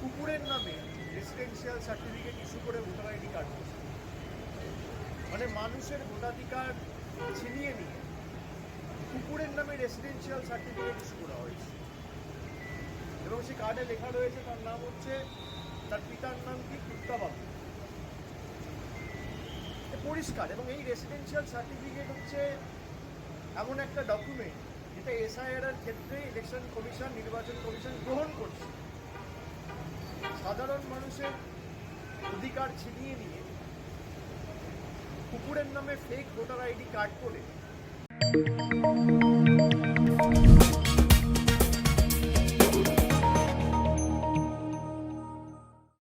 কুকুরের নামে residential certificate issue করে ভোটার আইডি কার্ড করছে মানে মানুষের ভোটাধিকার ছিনিয়ে নিয়ে কুকুরের নামে রেসিডেন্সিয়াল সার্টিফিকেট ইস্যু করা হয়েছে। এবং সে কার্ডে লেখা রয়েছে, তার নাম হচ্ছে, তার পিতার নাম কি? কুত্তাবাবু পরিষ্কার। এবং এই রেসিডেন্সিয়াল সার্টিফিকেট হচ্ছে এমন একটা ডকুমেন্ট যেটা এসআইআর ক্ষেত্রে ইলেকশন কমিশন নির্বাচন কমিশন গ্রহণ করছে। সাধারণ মানুষের অধিকার ছিনিয়ে নিয়ে কুকুরের নামে ফেক ভোটার আইডি কার্ড করে